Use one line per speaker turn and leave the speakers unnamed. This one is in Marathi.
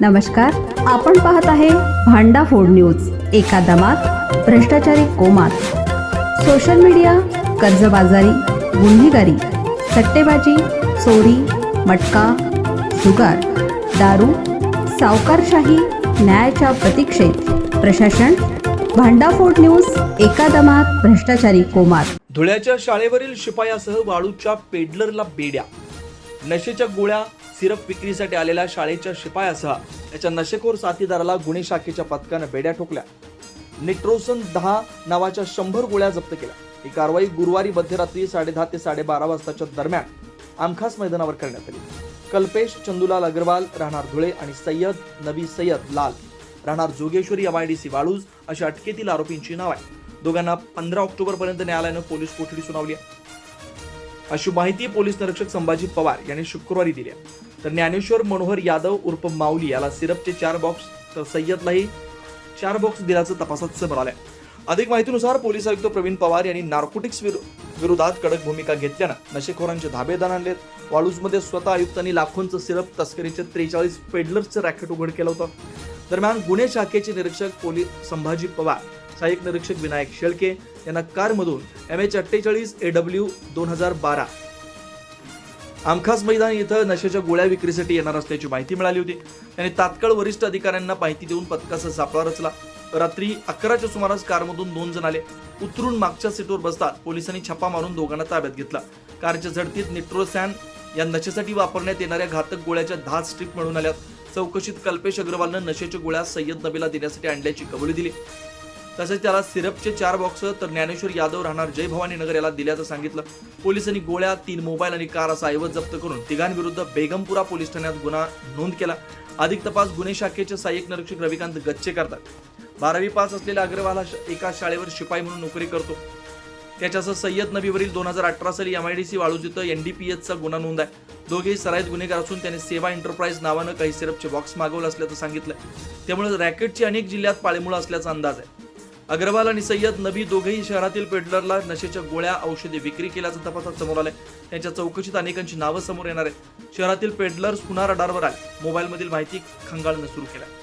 नमस्कार आपण पाहत आहे भांडा फोड न्यूज एका दमात भ्रष्टाचारी कोमात. सोशल मीडिया कर्जबाजारी गुन्हेगारी सट्टेबाजी चोरी मटका जुगार दारू सावकारशाही न्यायाच्या प्रतीक्षेत. प्रशासन भांडाफोड न्यूज एका दमात भ्रष्टाचारी कोमात.
धुळ्याच्या शाळेवरील शिपायासह वाळूच्या पेडलरला बेड्या. नशेच्या गोळ्या सिरप विक्रीसाठी आलेल्या शाळेच्या शिपायासह त्याच्या नशेखोर साथीदाराला गुन्हे शाखेच्या पथकानं बेड्या ठोकल्या. निट्रोसन दहा नावाच्या शंभर गोळ्या जप्त केल्या. ही कारवाई गुरुवारी मध्यरात्री साडेदहा ते साडेबारा वाजताच्या दरम्यान आमखास मैदानावर करण्यात आली. कल्पेश चंदुलाल अग्रवाल राहणार धुळे आणि सय्यद नबी सय्यद लाल. राहणार जोगेश्वरी एमआयडीसी वाळूज अशा अटकेतील आरोपींची नाव आहे दोघांना पंधरा ऑक्टोबर पर्यंत न्यायालयानं पोलीस कोठडी सुनावली आहे. अशी माहिती पोलीस निरीक्षक संभाजी पवार यांनी शुक्रवारी दिली तर ज्ञानेश्वर मनोहर यादव उर्फ माऊली याला सिरपचे चार बॉक्स तर सय्यदलाही चार बॉक्स दिल्याचं तपासात समोर आलंय. अधिक माहितीनुसार पोलीस आयुक्त प्रवीण पवार यांनी नार्कोटिक्स विरोधात कडक भूमिका घेतल्यानं नशेखोरांचे धाबे आणलेत. वाळूजमध्ये स्वतः आयुक्तांनी लाखोंचं सिरप तस्करीचे त्रेचाळीस पेडलर्सचं रॅकेट उघड केलं होतं. दरम्यान गुन्हे शाखेचे निरीक्षक पोलीस संभाजी पवार सहाय्यक निरीक्षक विनायक शेळके यांना कारमधून एम एच अठ्ठेचाळीस ए डब्ल्यू दोन हजार बारा. आमखास मैदान इथं नशेच्या गोळ्या विक्रीसाठी येणार असल्याची माहिती मिळाली होती. त्यांनी तात्काळ वरिष्ठ अधिकाऱ्यांना माहिती देऊन पथकाचा सापळा रचला. रात्री अकराच्या सुमारास कारमधून दोन जण आले. उतरून मागच्या सीटवर बसतात पोलिसांनी छापा मारून दोघांना ताब्यात घेतला. कारच्या झडतीत निट्रोसॅन या नशेसाठी वापरण्यात येणाऱ्या घातक गोळ्याच्या दहा स्ट्रीप मिळून आल्यात. चौकशीत कल्पेश अग्रवालनं नशेच्या गोळ्या सय्यद नबीला देण्यासाठी आणल्याची कबुली दिली. तसेच त्याला सिरपचे चार बॉक्स तर ज्ञानेश्वर यादव राहणार जय भवानी नगर याला दिल्याचं सांगितलं. पोलिसांनी गोळ्या तीन मोबाईल आणि कार असा ऐवज जप्त करून तिघांविरुद्ध बेगमपुरा पोलीस ठाण्यात गुन्हा नोंद केला. अधिक तपास गुन्हे शाखेचे सहाय्यक निरीक्षक रविकांत गच्चे करतात. बारावी पास असलेला अग्रवाल एका शाळेवर शिपाई म्हणून नोकरी करतो. त्याच्यासह सय्यद नबीवरील दोन हजार अठरा साली M I D C Waluj इथं एचचा गुन्हा नोंद आहे. दोघेही सराईत गुन्हेगार असून त्याने सेवा एंटरप्राइज नावानं काही सिरपचे बॉक्स मागवलं असल्याचं सांगितलं त्यामुळे रॅकेटची अनेक जिल्ह्यात पाळेमुळं असल्याचा अंदाज आहे. अग्रवाल आणि सय्यद नबी दोघेही शहरातील पेडलरला नशेच्या गोळ्या औषधे विक्री केल्याचं तपासात समोर आलाय. त्यांच्या चौकशीत अनेकांची नावं समोर येणार आहेत. शहरातील पेडलर्स पुन्हा रडारवर आले मोबाईलमधील माहिती खंगाळणं सुरू केलं